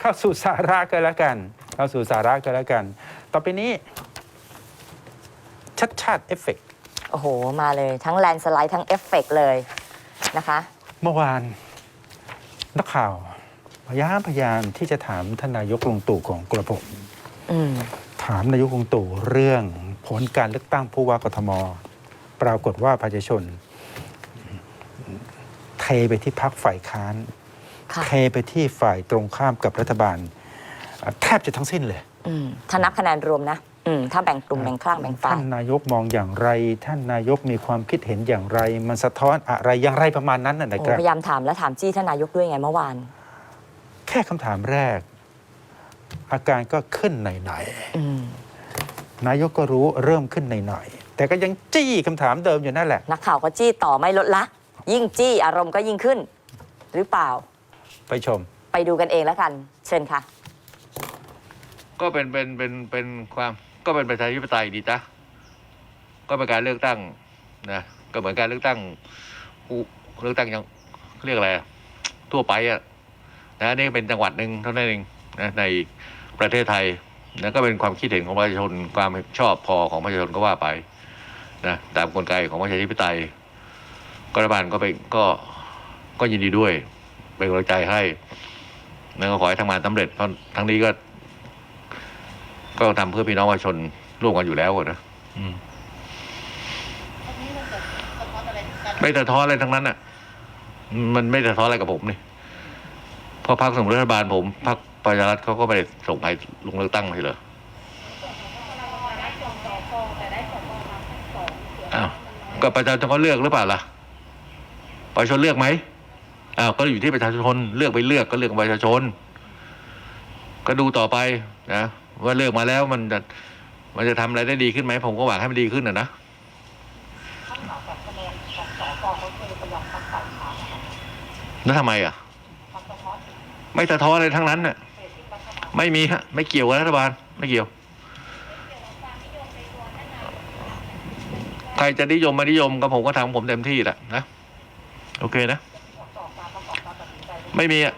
เข้าสู่สาระกันแล้วกัน เข้าสู่สาระกันแล้วกัน ต่อไปนี้ ชัดชาติเอฟเฟกต์โอ้โห มาเลยทั้งแลนสไลด์ทั้งเอฟเฟกต์เลยนะคะ เมื่อวานนักข่าวพยายามพยายามที่จะถามท่านนายกลุงตู่ของกระผมอืมถามนายกลุงตู่เรื่องผลการเลือกตั้งผู้ว่ากทม ปรากฏว่าประชาชนเทไปที่พักฝ่ายค้านค่ะ เทไปที่ฝ่ายตรงข้ามกับรัฐบาลอะแทบจะทั้งสิ้นเลยอืมถ้านับคะแนนรวมนะอืมถ้าแบ่งกลุ่มแบ่งคลั่งแบ่งฝ่าท่ายนนายกมองอย่างไร ท่านนายกมีความคิดเห็นอย่างไร มันสะท้อนอะไรอย่างไรประมาณนั้นนะนะโอ้ครับพยายามถามและถามจี้ท่านนายกด้วยไงเมื่อวาน แค่คำถามแรก อาการก็ขึ้นหน่อยอืมๆนายกก็รู้เริ่มขึ้นหน่อยๆแต่ก็ยังจี้คำถามเดิมอยู่นั่นแหละ นักข่าวก็จี้ต่อไม่ลดละ ยิ่งจี้อารมณ์ก็ยิ่งขึ้น หรือเปล่า ไปชม ไปดูกันเองแล้วกัน เชิญค่ะ ก็เป็นเป็นเป็นเป็นความก็เป็นประชาธิปไตยดีจ้ะก็เป็นการเลือกตั้งนะก็เหมือนการเลือกตั้งผู้เลือกตั้งยังเรียกอะไรอะทั่วไปอะนะนี่เป็นจังหวัดหนึ่งเท่านั้นเองนะในประเทศไทยนะก็เป็นความคิดเห็นของประชาชนความชอบพอของประชาชนก็ว่าไปนะตามกลไกของประชาธิปไตยก็รัฐบาลก็เป็นก็ก็ยินดีด้วย เป็นกำลังใจให้แล้วก็ขอให้ทำงานสำเร็จเพราะทั้งนี้ก็ ก็ทำเพื่อพี่น้องประชาชนร่วมกันอยู่แล้วอะนะอืมไม่สะท้อนอะไรทั้งนั้นอะ มันไม่สะท้อนอะไรกับผมนี่เพราะพรรคสมุนรัฐบาลผมพรรคประชารัฐเขาก็ไม่ได้ส่งใครลงเลือกตั้งเลยเหรออ้าว ก็ประชาชนเขาเลือกหรือเปล่าล่ะ ประชาชนเลือกไหม อ้าวก็อยู่ที่ประชาชนเลือกไปเลือกก็เลือกประชาชน ก็ดูต่อไปนะว่าเลือกมาแล้วมันจะมันจะทำอะไรได้ดีขึ้นไหมผมก็หวังให้มันดีขึ้นนะนะแล้วทำไมอะ ไม่สะท้อนอะไรทั้งนั้นน่ะไม่มีฮะไม่เกี่ยวกับรัฐบาล ไม่เกี่ยว ใครจะนิยมไม่นิยมก็ผมก็ทำผมเต็มที่แหละนะ โอเคนะ ไม่มีอะ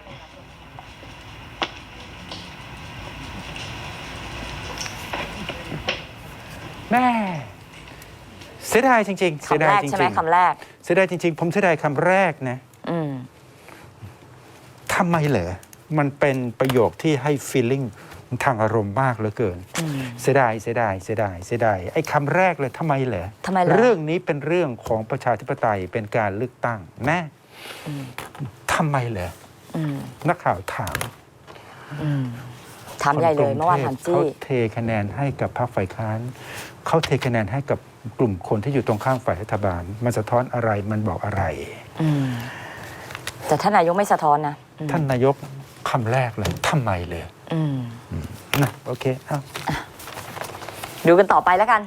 แม่เสียดายจริงๆเสียคำดาแรยกจใช่ไหมริงคำแรก ๆเสียดายจริง ๆ ผมเสียดายคำแรกนะอืม ทำไมเหรอมันเป็นประโยคที่ให้ feeling ทางอารมณ์มากเหลือเกิน อืม เสียดายเสียดายเสียดายเสียดายไอ้คำแรกเลยทำไมเหรอทำไมเหรอ เรื่องนี้เป็นเรื่องของประชาธิปไตยเป็นการเลือกตั้งแม่อืมทำไมเหรออืม นักข่าวถามอืมถามใหญ่เลยคกรุงเมื่อวานทพถามเขาจี้เทคะแนนให้กับพรรคฝ่ายค้านเขาเทคะแนนให้กับกลุ่มคนที่อยู่ตรงข้ามฝ่ายรัฐบาล มันสะท้อนอะไรมันบอกอะไรอืมแต่ท่านนายกไม่สะท้อนนะอืมท่านนายกคำแรกเลยทำไมเลยอืมนะโอเคเอาดูกันต่อไปแล้วกัน